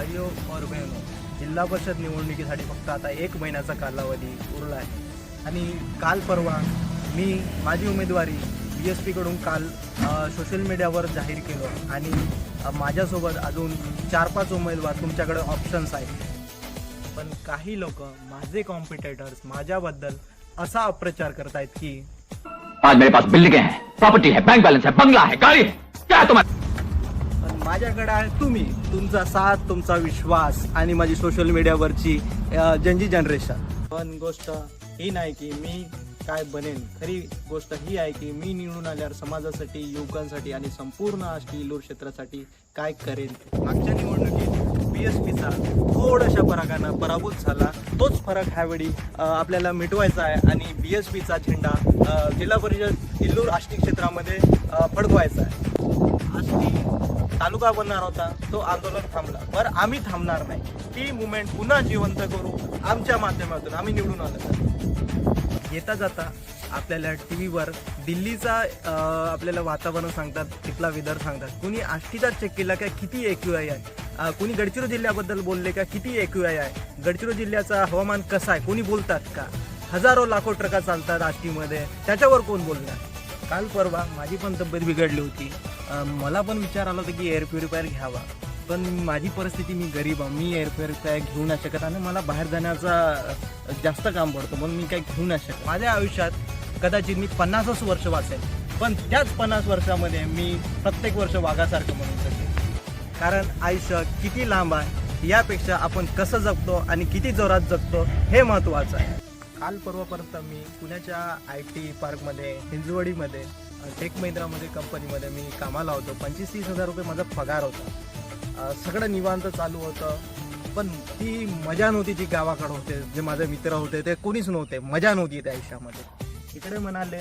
भाईओ और बहनों जिल्हा परिषद निवडणुकीसाठी फक्त आता एक महिन्याचा कालावधी उरला आहे. आणि काल परवा मी माझी उमेदवारी बी एस पीकडून काल सोशल मीडियावर जाहीर केलं आणि माझ्यासोबत अजून चार पाच उमेदवार तुमच्याकडे ऑप्शन्स आहेत. पण काही लोक माझे कॉम्पिटेटर्स माझ्याबद्दल असा अप्रचार करतायत की आज मेरे पास बिल्डिंग है प्रॉपर्टी है बैंक बैलेंस है बंगला है गाड़ी है क्या तुम्हारा माझ्याकडे आहे तुम्ही तुमचा साथ तुमचा विश्वास आणि माझी सोशल मीडियावरची जनजी जनरेशन पण गोष्ट ही नाही की मी काय बनेन. खरी गोष्ट ही आहे की मी निवडून आल्यावर समाजासाठी युवकांसाठी आणि संपूर्ण आष्टी लोर क्षेत्रासाठी काय करेन? मागच्या निवडणुकीत बी एस पीचा थोड्याशा फरकानं पराभूत झाला. तोच फरक ह्यावेळी आपल्याला मिटवायचा आहे आणि बी एस पीचा झेंडा जिल्हा परिषद इल्लूर आष्टी क्षेत्रामध्ये फडकवायचा आहे. आष्टी तालुका बनणार होता तो आंदोलन थांबला. बरं आम्ही थांबणार नाही. ती मुवमेंट पुन्हा जिवंत करू आमच्या माध्यमातून आम्ही निवडून आलो. येता जाता आपल्याला टी व्हीवर दिल्लीचा आपल्याला वातावरण सांगतात तिथला वेदर सांगतात. कुणी आष्टीचा चेक केला का किती एक्यू आय आहे? कुणी गडचिरोली जिल्ह्याबद्दल बोलले का किती एक्यू आय आहे? गडचिरोली जिल्ह्याचा हवामान कसं आहे? कोणी बोलतात का? हजारो लाखो ट्रका चालतात आष्टीमध्ये. त्याच्यावर कोण बोलणार? काल परवा माझी पण तब्येत बिघडली होती. मला पण विचार आला होता की एअर प्युरिफायर घ्यावा. पण माझी परिस्थिती मी गरीब आहे मी एअर प्युरिफायर घेऊ नाही शकत आणि मला बाहेर जाण्याचा जास्त काम पडतं म्हणून मी काही घेऊ नाही शकत. माझ्या आयुष्यात कदाचित मी पन्नासच वर्ष वाचेल पण त्याच पन्नास वर्षामध्ये मी प्रत्येक वर्ष वाघासारखं म्हणू शकेन कारण आयुष्य किती लांब आहे यापेक्षा आपण कसं जगतो आणि किती जोरात जगतो हे महत्त्वाचं आहे. काल परवापर्यंत मी पुण्याच्या आय टी पार्कमध्ये हिंजवडीमध्ये टेक महिंद्रामध्ये कंपनीमध्ये मी कामाला होतो. पंचवीस तीस हजार रुपये माझा पगार होता. सगळं निवांत चालू होतं. पण ती मजा नव्हती जी गावाकडं होते जे माझे मित्र होते ते कोणीच नव्हते. मजा नव्हती त्या आयुष्यामध्ये. इकडे म्हणाले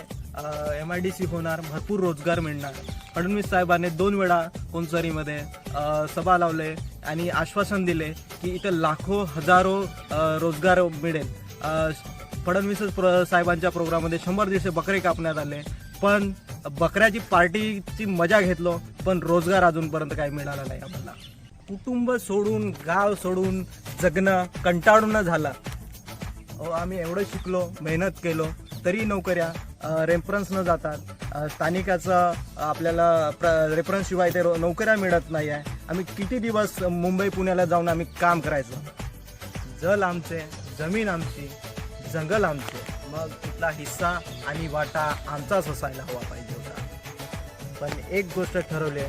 एम आय डी सी होणार भरपूर रोजगार मिळणार. फडणवीस साहेबांनी दोन वेळा कोणसरीमध्ये सभा लावले आणि आश्वासन दिले की इथं लाखो हजारो रोजगार मिळेल. फडणवीस प्र साहेबांच्या प्रोग्राममध्ये शंभर दिवसे बकरे कापण्यात आले. पण बकऱ्याची पार्टीची मजा घेतलो पण रोजगार अजूनपर्यंत काही मिळाला नाही आम्हाला. कुटुंब सोडून गाव सोडून जगणं कंटाळून झालं. आम्ही एवढं शिकलो मेहनत केलो तरी नोकऱ्या रेफरन्स न जातात स्थानिकाचं आपल्याला रेफरन्स शिवाय ते नोकऱ्या मिळत नाही आहे आम्ही किती दिवस मुंबई पुण्याला जाऊन आम्ही काम करायचं? जल आमचे जमीन आमची जंगल आमचे. मग तिथला हिस्सा आणि वाटा आमचाच असायला हवा पाहिजे होता. पण एक गोष्ट ठरवली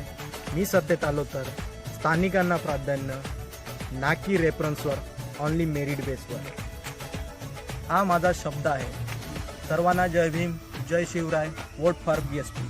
मी सत्तेत आलो तर स्थानिकांना प्राधान्य ना की रेफरन्सवर ऑनली मेरिट बेसवर हा माझा शब्द आहे. सर्वांना जय भीम जय Shivray vote for B S P